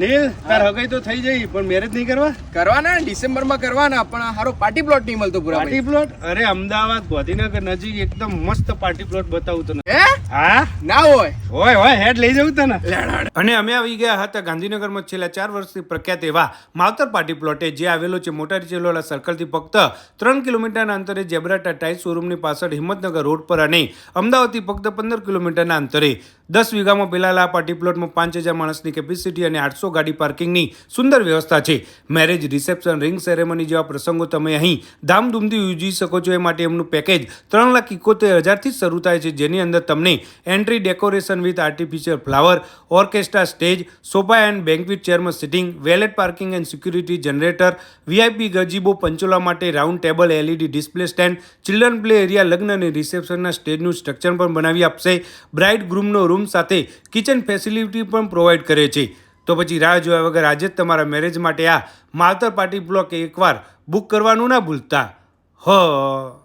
નીલ તાર હગાઈ તો થઈ જઈ પણ મેરેજ નહીં કરવા? કરવાના ડિસેમ્બરમાં કરવાના પણ હારો પાર્ટી પ્લોટ નહીં મળતો પૂરા પાર્ટી પ્લોટ અરે અમદાવાદ ગાંધીનગર નજીક એકદમ મસ્ત પાર્ટી પ્લોટ બતાવું તને. હે? હા? ના હોય. હોય હોય હેડ લઈ જવું તને. અને અમે આવી ગયા હતા ગાંધીનગરમાં છેલ્લા ચાર વર્ષથી પ્રખ્યાત એવા માવતર પાર્ટી પ્લોટે જે આવેલો છે મોટા ચેલોલા સર્કલથી ફક્ત ત્રણ કિલોમીટરના અંતરે જેબ્રાટા ટાઇલ શોરૂમની પાછળ હિંમતનગર રોડ પર અને અમદાવાદથી ફક્ત પંદર કિલોમીટરના અંતરે દસ વીઘામાં પેલાલા આ પાર્ટી પ્લોટમાં પાંચ હજાર માણસની કેપેસિટી અને આઠસો ગાડી પાર્કિંગની સુંદર વ્યવસ્થા છે. મેરેજ રિસેપ્શન રિંગ સેરેમની જેવા પ્રસંગો તમે અહીં ધામધૂમથી યોજી શકો છો. એ માટે એમનું પેકેજ ત્રણ લાખ ઇકોતેર હજારથી શરૂ થાય છે. જેની અંદર તમને entry decoration with artificial flower orchestra stage sofa and banquet ચેરમાં sitting valet parking and security generator VIP gazebo, પંચોલા માટે round table LED display stand children play area લગ્ન અને રિસેપ્શનના સ્ટેજનું સ્ટ્રક્ચર પણ બનાવી આપશે. બ્રાઇડ ગ્રૂમનો રૂમ સાથે કિચન ફેસિલિટી પણ પ્રોવાઈડ કરે છે. તો પછી રાહ જોયા વગર આજે જ તમારા મેરેજ માટે આ માવતર પાર્ટી બ્લોક એકવાર બુક કરવાનું ના ભૂલતા. હ.